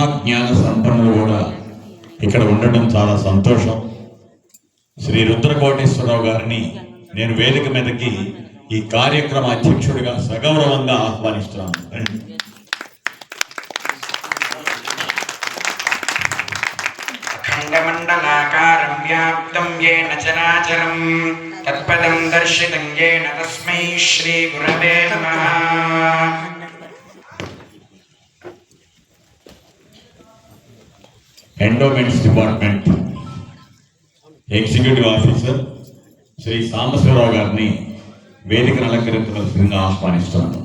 మహాజ్ఞాన సంపన్నులు కూడా ఇక్కడ ఉండడం చాలా సంతోషం. శ్రీ రుద్రకోటేశ్వరరావు గారిని నేను వేదిక మీదకి ఈ కార్యక్రమ అధ్యక్షుడిగా సగౌరవంగా ఆహ్వానిస్తున్నాను. ఖండమండలాకారం వ్యాప్తం ఏన చరాచరం తత్పదం దర్శితం ఏన తస్మై శ్రీ గురవే నమః. Endowments department executive officer Shri Sambasivarao గారిని వేదికను అలంకరించవలసిందిగా ఆహ్వానిస్తున్నాను.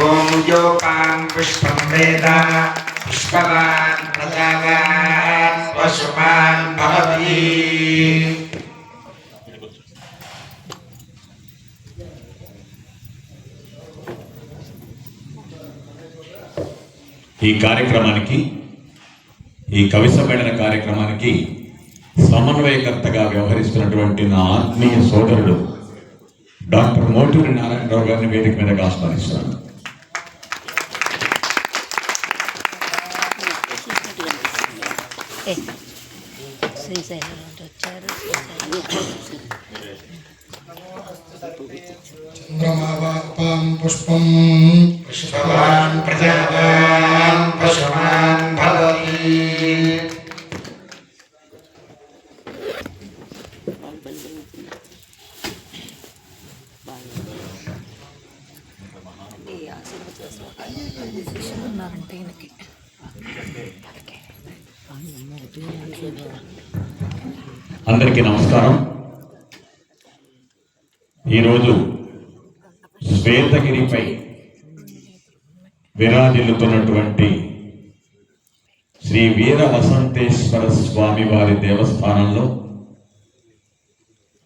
ఓం యోపాం పుష్పం వేద పుష్పవాన్ ప్రజావాన్ ఈ కార్యక్రమానికి ఈ కవి సమ్మేళన కార్యక్రమానికి సమన్వయకర్తగా వ్యవహరిస్తున్నటువంటి నా ఆత్మీయ సోదరుడు డాక్టర్ మోటూరి నారాయణరావు గారిని వేదిక మీద ఆస్వాదిస్తున్నాను పుష్పం పుష్పవాన్ ప్రజావాన్ पशुमान् भवति ఈ ఆశీర్వచనం ఉన్నారంటే ఈయనకి అందరికీ నమస్కారం ఈరోజు శ్వేతగిరిపై విరాజిల్లుతున్నటువంటి శ్రీ వీర వసంతేశ్వర స్వామి వారి దేవస్థానంలో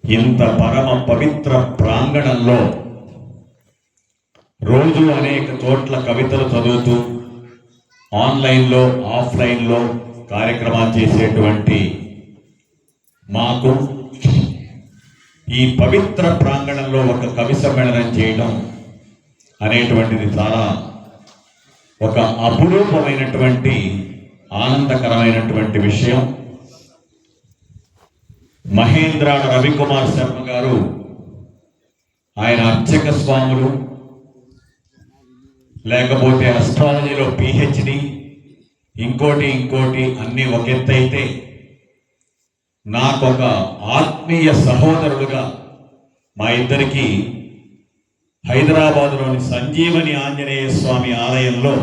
ఇంత పరమ పవిత్ర ప్రాంగణంలో రోజు అనేక చోట్ల కవితలు చదువుతూ ఆన్లైన్లో ఆఫ్లైన్లో కార్యక్రమాలు చేసేటువంటి మాకు ఈ పవిత్ర ప్రాంగణంలో ఒక కవి సమ్మేళనం చేయడం అనేటువంటిది చాలా ఒక అపురూపమైనటువంటి ఆనందకరమైనటువంటి విషయం. మహేంద్ర రవికుమార్ శర్మ గారు ఆయన అర్చక స్వాములు లేకపోతే అస్ట్రాలజీలో పిహెచ్డి ఇంకోటి ఇంకోటి అన్ని ఒక ఎత్తు అయితే నాకొక ఆత్మీయ సహోదరుడుగా మా ఇద్దరికి హైదరాబాదులోని సంజీవని ఆంజనేయ స్వామి ఆలయంలో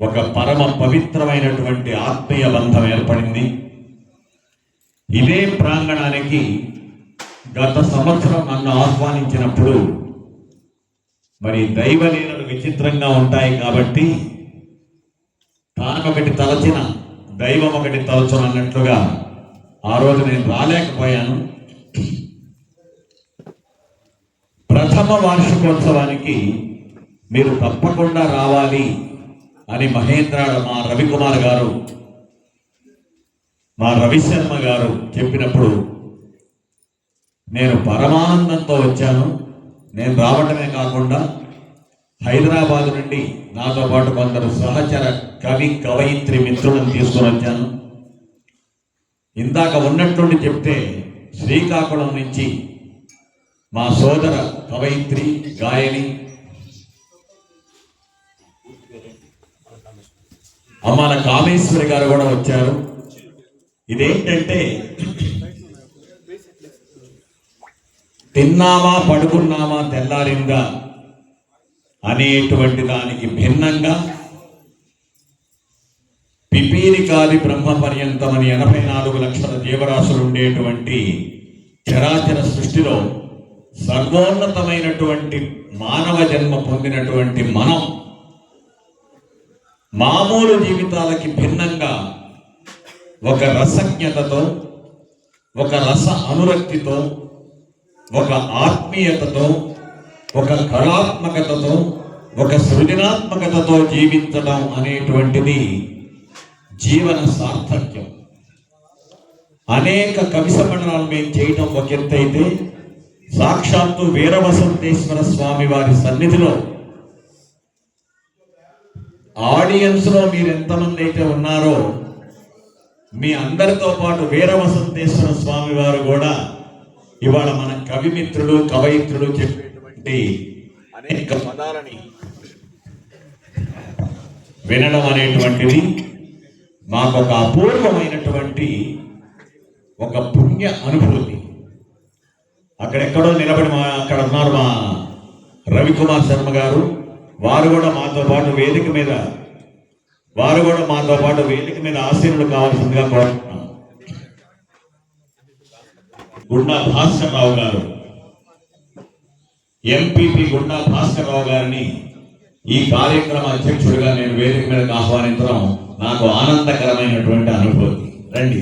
ఒక పరమ పవిత్రమైనటువంటి ఆత్మీయ బంధం ఏర్పడింది. ఇదే ప్రాంగణానికి గత సంవత్సరం నన్ను ఆహ్వానించినప్పుడు మరి దైవలీలలు విచిత్రంగా ఉంటాయి కాబట్టి తానొకటి తలచిన దైవం ఒకటి తలచును అన్నట్లుగా ఆ రోజు నేను రాలేకపోయాను. ప్రథమ వార్షికోత్సవానికి మీరు తప్పకుండా రావాలి. అని మహేంద్ర మా రవికుమార్ గారు మా రవిశర్మ గారు చెప్పినప్పుడు నేను పరమానందంతో వచ్చాను. నేను రావటమే కాకుండా హైదరాబాద్ నుండి నాతో పాటు కొందరు సహచర కవి కవయిత్రి మిత్రులను తీసుకుని వచ్చాను. ఇందాక ఉన్నట్టుండి చెప్తే శ్రీకాకుళం నుంచి మా సోదర కవయిత్రి గాయని అమ్మాల కామేశ్వరి గారు కూడా వచ్చారు. ఇదేంటంటే తిన్నామా పడుకున్నామా తెల్లారిందా అనేటువంటి దానికి భిన్నంగా పిపీలికాది బ్రహ్మ పర్యంతమని ఎనభై నాలుగు లక్షల జీవరాశులు ఉండేటువంటి చరాచర సృష్టిలో సర్వోన్నతమైనటువంటి మానవ జన్మ పొందినటువంటి మనం మామూలు జీవితాలకి భిన్నంగా ఒక రసజ్ఞతతో ఒక రస అనురక్తితో ఒక ఆత్మీయతతో ఒక కళాత్మకతతో ఒక సృజనాత్మకతతో జీవించడం అనేటువంటిది జీవన సార్థక్యం. అనేక కవి సమ్మేళనాలు మేము చేయటం ఒక ఎత్తు అయితే సాక్షాత్తు వీరవసంతేశ్వర స్వామి వారి సన్నిధిలో ఆడియన్స్లో మీరు ఎంతమంది అయితే ఉన్నారో మీ అందరితో పాటు వీరవసంతేశ్వర స్వామి వారు కూడా ఇవాళ మన కవిమిత్రుడు కవయిత్రుడు చెప్పేటువంటి అనేక పదాలని వినడం అనేటువంటిది మాకు ఒక అపూర్వమైనటువంటి ఒక పుణ్య అనుభూతి. అక్కడెక్కడో నిలబడి మా అక్కడ ఉన్నారు మా రవికుమార్ శర్మ గారు. వారు కూడా మాతో పాటు వేదిక మీద వారు కూడా మాతో పాటు వేదిక మీద ఆశీనులు కావాల్సిందిగా కోరుతున్నాం గుండా భాస్కర్ రావు గారు ఎంపీపీ గుండా భాస్కర్ రావు గారిని ఈ కార్యక్రమ అధ్యక్షుడిగా నేను వేదిక మీదకి ఆహ్వానించడం నాకు ఆనందకరమైనటువంటి అనుభూతి. రండి.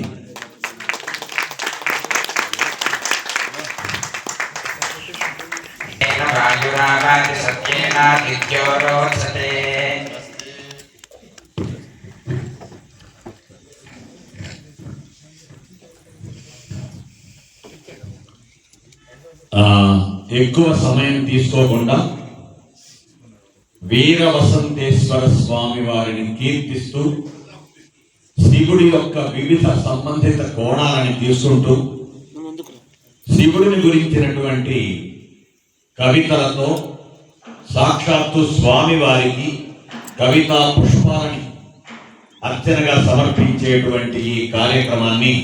सत्येनादित्यो रोचते ఆ, ఎక్కువ సమయం తీసుకోకుండా వీర వసంతేశ్వర స్వామి వారిని కీర్తిస్తూ శివుడి యొక్క వివిధ సంబంధిత కోణాలని తీసుకుంటూ శివుడిని గురించినటువంటి కవితలతో సాక్షాత్తు స్వామి వారికి కవితా పుష్పాలని అర్చనగా సమర్పించేటువంటి ఈ కార్యక్రమాన్ని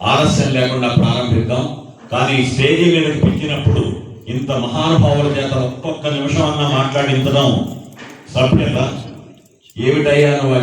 ఆలస్యం లేకుండా ప్రారంభిద్దాం. కానీ స్టేజీ మీదకి పిలిచినప్పుడు ఇంత మహానుభావుల చేత ఒక్కొక్క నిమిషం అన్నా మాట్లాడించడం సభ్యత ఏమిటయ్యా నువ్వు